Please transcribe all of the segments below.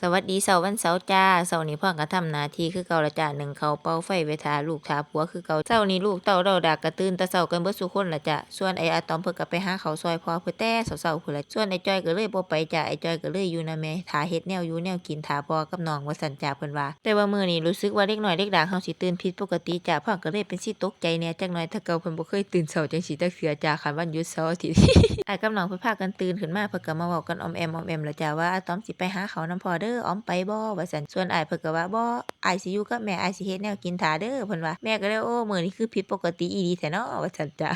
สวัสดีเสาร์วันเสาร์จ้าเสาร์นี้พ่อก็ทำนาทีคือเกาละจ้าหนึ่งเขาเป่าไฟไว้ทาลูกทาผัวคือเกาเช้านี้ลูกเต้าเราดากกระตื่นตะเสากันเบิดสุคนละจ้ะส่วนไอ้อาตอมเพิ่นก็ไปหาเขาซอยพ่อเพิ่นแต่เสาๆพุ่นละส่วนไอ้จ้อยก็เลยบ่ไปจ้าไอ้จ้อยก็เลยอยู่นะแม่ทาเฮ็ดแนวอยู่แนวกินทาพ่อกับน้องว่าซั่นจ้าเพิ่นว่า แต่ว่ามื้อนี้รู้สึกว่าเด็กน้อยเด็กดาเฮาสิตื่นผิดปกติจ้าพ่อก็เลยเป็นสิตกใจแน่จักหน่อยถ้าเกาเพิ่นบ่เคยตื่นเช้าจังซี่จักเทื่อจ้าคันวันหยุดเสาร์อาทิตย์ไอ้กับน้องเพิ่นพากันตื่นขึ้นมาเพิ่นก็มาเว้ากันออมแอมออมแอมล้วจ้าว่าอาตอมสิไปหาเขาวนำพ่อเด้อออมไปบ่ว่าซั่นส่วนอ้ายเพิ่นก็ว่าบ่อ้ายสิอยู่กับแม่อ้ายสิเฮ็ดแนวกินท่าเด้อเพิ่นว่าแม่ก็เลยโอ้มื้อนี้คือผิดปกติอีหลีแท้เนาะว่าซั่นจ้า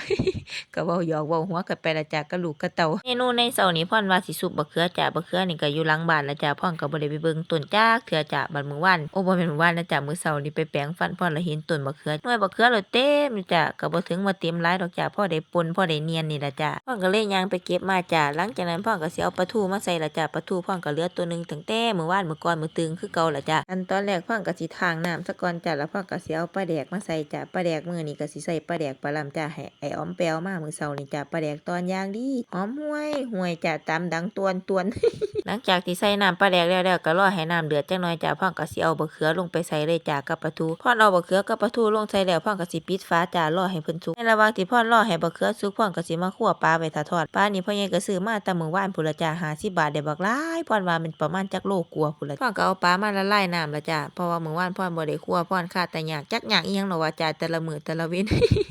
ก็เว้าหยอกเว้าหัวกันไปละจ้ากับลูกกับเต้าเมนูในเช้านี้พ่อนว่าสิซุปบักเขือจ้าบักเขือนี่ก็อยู่หลังบ้านล้วจ้าพ่อนก็บ่ได้ไปเบิ่งต้นจักเทื่อจ้าบัดมื้อวานโอ้บ่แม่นมื้อวานนะจ้ามื้อเช้านี่ไปแปรงฟันพ่อนล้วเห็นต้นบักเขือหน่วยบักเขือแล้วเต็มจ้าก็บ่ถึงว่าเต็มหลายดอกจ้าพ่อได้ปนพ่อได้เนียนนี่ละจ้าพ่อนก็เลยย่างไปเก็บมาจ้าหลังจากนั้นพ่อนก็สิเอาปลาทูมาใส่ละจ้าปลาทูพ่อนก็เหลือตัวนึงตั้งแต่มื้อวานมื้อก่อนมือตึงคือเก่าละจ้าอันตอนแรกพ่อก็สิทางน้ำซะก่อนจ้าแล้วพ่อก็สิเอาปลาแดกมาใส่จ้าปลาแดกมือนี้ก็สิใส่ปลาแดกปลาลำจ้าให้ไอ้ออมแปวมามือเช้านี่จ้าปลาแดกตอนย่างดีหอมห่วยห่วยจ้าตามดังตวนตวน หลังจากที่ใส่น้ำปลาแดกแล้วแล้วก็รอให้น้ำเดือดจักหน่อยจ้าพ่อก็สิเอาบะเขือลงไปใส่เลยจ้ากับปลาทูพ่อนเอาบะเขือกับปลาทูลงใส่แล้วพ่อก็สิปิดฝาจ้ารอให้เพิ่นสุกในระหว่างที่พ่อนรอให้บะเขือสุกพ่อก็สิมาคั่วปลาไว้ถ้าทอดปลานี่พ่อใหญ่ก็ซื้อมาแต่มือวานพุ่นละจ้า50บาทได้บักหลายพ่อนว่ามันประมาณจักโลกว่าพุ่นละพ่อก็เอาปลามาละลายน้ำละจ้าเพราะว่ามื้อวานพ่อบ่ได้คั่วพ่อนคาแต่ยากจักยากอีหยังหรอว่าจ้าแต่ละมื้อแต่ละว้น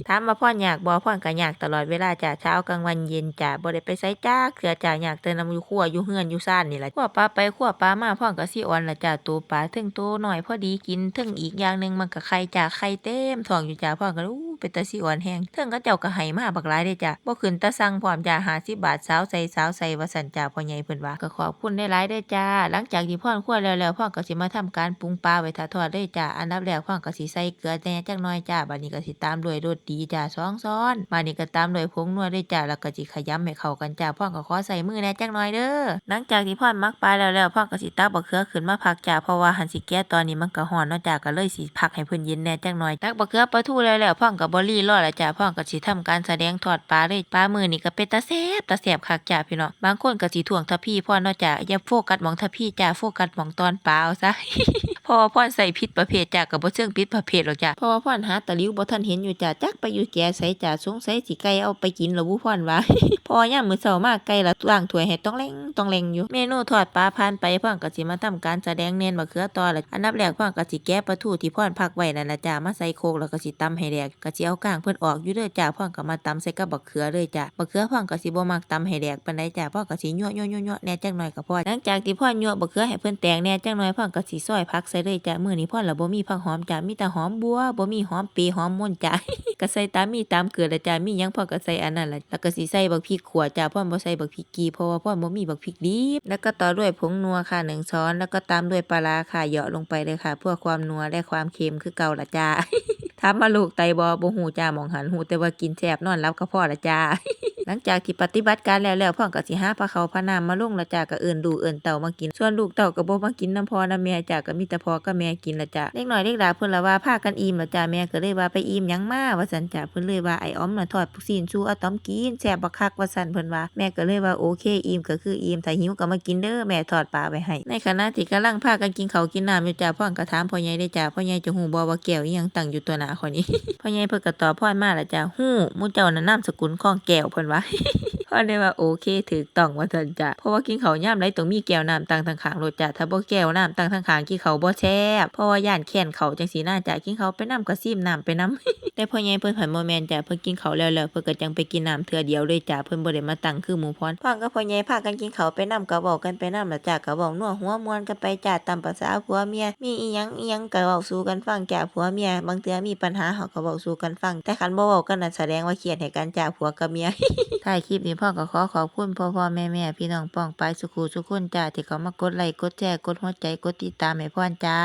ถามว่าพ่อนอยากบ่พ่อนก็อยากตลอดเวลาจ้าเช้ากลางวันเย็นจ้าบ่ได้ไปไสจ้าเขือจ้าอยากแต่นำอยู่ครัวอยู่เฮือนอยู่ซ่านนี่แหละครัวปลาไปครัวปลามาพ่อนก็สิอ่อนละจ้าตัวปลาถึงตัวน้อยพอดีกินถึงอีกอย่างหนึงมันก็ไข่จ้าไข่เต็มท้องอยู่จ้าพ่อนก็อู้ เป็นตาสิอ่อนแฮงถึงก็เจ้าก็ให้มาบักหลายเด้จ้าบ่ขึ้นตาสั่งพร้อมจ้า50บาทสาวใส่สาวใส่ว่าซั่นจ้าพ่อใหญ่เพิ่นว่าก็ขอบคุณได้หลายๆเด้จ้า หลังจากที่พ่อนคั่วแล้วแล้วพ่อนก็สิมาทำการปรุงปลาไว้ถ้าทอดเลยจ้าอันดับแรกพ่อนก็สิใส่เกลือแหน่จักหน่อยจ้าบัดนี้ก็สิตามด้วยรสดีจ้าสองช้อนบัดนี้ก็ตามด้วยผงนัวด้วยจ้าแล้วก็สิขยำให้เข้ากันจ้าพ่อนก็ขอใส่มือแหน่จักหน่อยเด้อหลังจากที่พ่อนมักปลาแล้วแล้วพ่อนก็สิตักบักเขือขึ้นมาพักจ้าเพราะว่าหันสิแก้ตอนนี้มันก็ร้อนเนาะจ้าก็เลยสิพักให้เพิ่นเย็นแหน่จักหน่อยตักบักเขือปลาทูแล้วแล้วพ่อนก็บ่รีรอแล้วจ้าพ่อนก็สิทำการแสดงทอดปลาเลยปลามือนี่ก็เป็นตาแซ่บตาแซ่บคักจ้าพี่น้องบางคนก็สิถ่วงทัพพี่พ่อนเนาะจ้าอย่าโฟกัสหมองทัพพี่จ้าโฟกัสหมองตอนปลาเอาซะพราะว่าพ่อนใส่ผิดประเภทจ้ากับบ่เชิงผิดประเภทหรอกจ้าพราะว่าพ่อนหาตะลิวบ่ทันเห็นอยู่จ้าจักไปอยู่แก่ใส่จ้าสงสัยสิไก่เอาไปกินแล้วบ่พ่อนว่าพอยามมือเช้ามาไก่ละล้างถ้วยให้ต้องแลงต้องแลงอยู่เมนูทอดปลาผ่านไปพ่อนก็สิมาทำการแสดงเน้นมะเขือตอละอันดับแรกพ่อนก็สิแกะปลาทูที่พ่อนพักไว้นั่นล่ะจ้ามาใส่โคกแล้วก็สิตำให้แดกก็สิเอาก้างเพิ่นออกอยู่เด้อจ้าพ่อนก็มาตำใส่กับบักเขือเลยจ้าบักเขือพ่อนก็สิบ่มักตำให้แดกปานใดจ้าพ่อนก็สิยั่วยั่วยั่วยั่วแน่จักหน่อยก็พอหลังจากที่พ่อนยั่วบักเขือให้เพิ่นแตกแน่จักหน่อยพ่อนก็สิซอยผักใส่เลยจ้ามื้อนี้พ่อนละบ่มีผักหอมจ้ามีแต่หอมบัวบ่มีหอมปีหอมม่นจ้าก็ใส่ตามมีตามเกลือละจ้ามีหยังพ่อก็ใส่อันนั้นละแล้วก็สิใส่บักพริกขั่วจ้าพ่อบ่ใส่บักพริกกีเพราะว่าพ่อบ่มีบักพริกดิบแล้วก็ต่อด้วยผงนัวค่ะหนึ่งช้อน แล้วก็ตามด้วยปลาร้าค่ะเหยาะลงไปเลยค่ะ เพื่อความนัวและความเค็มคือเก่าละจ้า ถามมาลูกไตบอบ่หูจ้ามองหันหูแต่ว่ากินแซ่บนอนรับก็พอละจ้า หลังจากที่ปฏิบัติการแล้วแล้วพ่อก็สิหาปลาเขาพะนามมาลงละจาก็เอิ้นดูเอิ้นเต่ามากิน ส่วนลูกเต่าก็บ่มากินน้ำพอน้ำแม่จาก็มีแต่พอกับแม่กินละจ้าเล็กน้อยเล็กหลาเพิ่นละว่าพากันอิ่มละจ้าแม่ก็เลยว่าไปอิ่มยังมาว่าซั่นจ้าเพิ่นเลยว่าไอ้อ้อมน่ะทอดปุกซีนสู้อาต้อมกินแซ่บบักคักว่าซั่นเพิ่นว่าแม่ก็เลยว่าโอเคอิ่มก็คืออิ่มถ้าหิวก็มากินเด้อแม่ทอดปลาไว้ให้ในขณะที่กำลังพากันกินข้าวกินน้ำอยู่จ้าพ่อก็ถามพ่อใหญ่ได้จ้าพ่อใหญ่จะฮู้บ่ว่าแก้วอีหยังตั้งอยู่ตัวหน้าคนนี้พ่อใหญ่เพิ่นก็ตอบพ่อมาละจ้าฮู้มู่เจ้าน่ะนามสกุลของแก้วเพิ่นว่าพ่อได้ว่าโอเคถูกต้องว่าซั่นจ้ะเพราะว่ากินเขาวยามใดต้องมีแก้วน้ำตังทางขางรถจ้ะถ้าบ่แก้วน้ำตังทางขางกินเขาบ่แซ่เพราะว่าย่านแค้นเขาจังซี่น่าจ้ะกินเขาไปน้ำก็ซิมน้ำไปน้ำแต่พ่อใหญ่เพิ่นผันบ่แม่นจ้ะเพิ่นกินเขาแล้วแล้วเพิ่นก็จังไปกินน้ำเทื่อเดียวเลยจ้ะเพิ่นบ่ได้มาตังคือหมู่พรพ่อกับพ่อใหญ่พากันกินเขาไปน้ำก็เว้ากันไปน้ำละจ้ะก็เว้านัวหัวมวนกันไปจ้ะตามภาษาผัวเมียมีอีหยังอีหยังก็เว้าสู่กันฟังจ้ะผัวเมียบางเทื่อมีปัญหาเฮาก็เว้าสู่กันฟัง แต่คันบ่เว้ากันน่ะแสดงว่าเครียดให้กันจ้ะผัวกับเมียถ่ายคลิปนี้พ่อก็ขอขอบคุณพ่อพ่อแม่แม่พี่น้องป้องไปสุขุสุขคนจ้าที่เขามากดไลค์กดแชร์กดหัวใจกดติดตามให้พ่อนจ้า